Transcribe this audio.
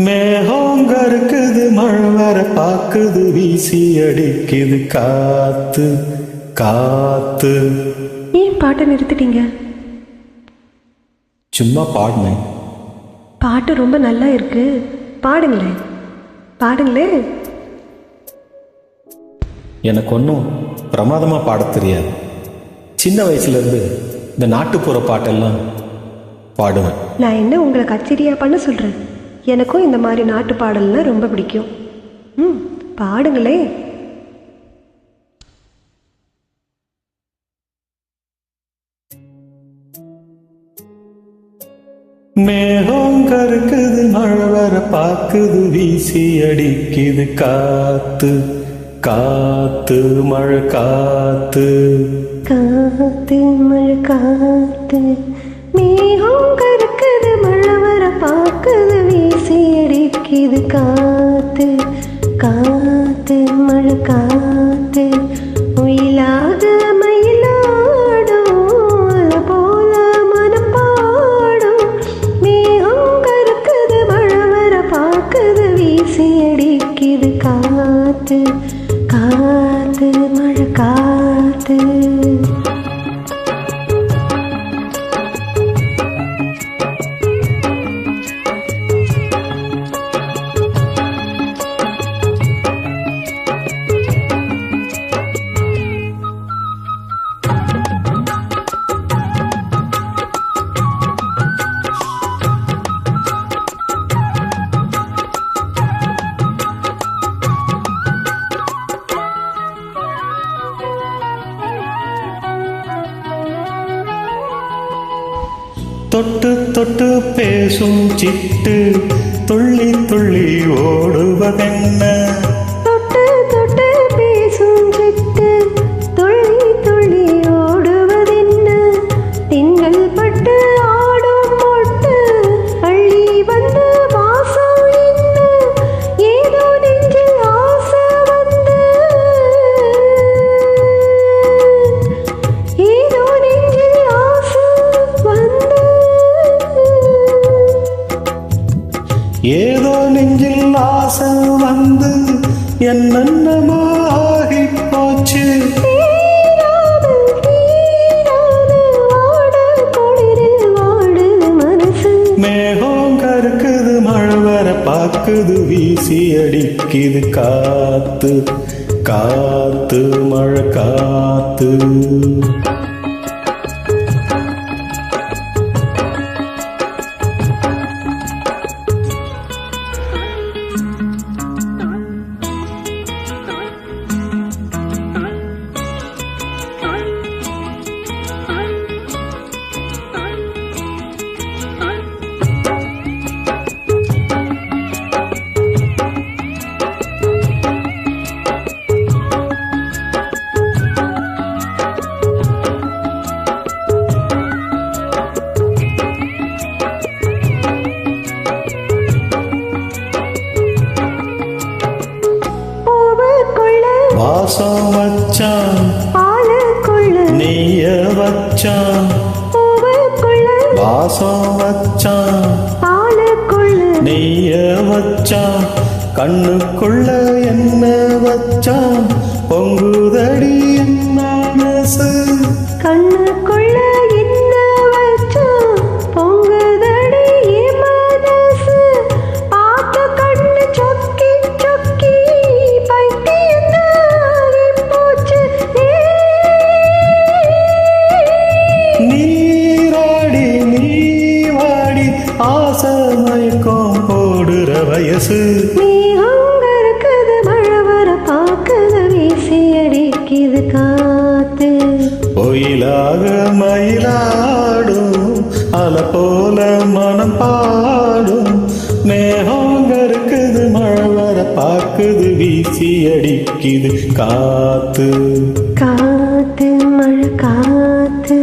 மேகோங்க இருக்குது மழை வர பாக்குது வீசி அடிக்குது காத்து காத்து. ஏன் பாட்டை நிறுத்திட்டீங்க? சும்மா பாடினேன். பாட்டு ரொம்ப நல்லா இருக்கு. பாடுங்களேன். பாடுங்களேன். எனக்கு ஒன்றும் பிரமாதமாக பாடத் தெரியாது. சின்ன வயசுலேருந்து இந்த நாட்டுப்புற பாட்டெல்லாம் பாடுவேன். நான் என்ன உங்களை கச்சேரியா பண்ண சொல்கிறேன் எனக்கும் இந்த மாதிரி நாட்டு பாடல்லாம் ரொம்ப பிடிக்கும். ம் பாடுங்களே. மேகோங்க இருக்குது மழை வர பாக்குது வீசி அடிக்குது காத்து காத்து மழை காத்து. காத்து மழை காத்து. மேகம் கருக்குது மழை வர பாக்குது காத்து மழை காத்து உயிலாக மயிலாடும் போல மனம் பாடும் மேகம் கருக்குது மழை வர பார்க்குது வீசி அடிக்குது காத்து காத்து மழை காத்து. தொட்டு தொட்டு பேசும் சிட்டு துள்ளி துள்ளி ஓடுவதென்ன? என்னென்னமாகி போச்சு. மேகம் கருக்குது மழை வர பாக்குது வீசி அடிக்குது காத்து காத்து மழை காத்து. பாசம் வச்சான். நீய வச்சான் பாசம் வச்சான். நீய வச்சான் கண்ணுக்குள்ள என்ன வச்சான்? பொங்குதடி வயசு. மேகம் இருக்குது மழை வர பார்க்குது வீசி அடிக்குது காத்து. ஒயிலாக மயிலாடும் அல போல மனம் பாடும். மேகங்க இருக்குது மழை வர பாக்குது வீசி அடிக்குது காத்து. காத்து மழை காத்து.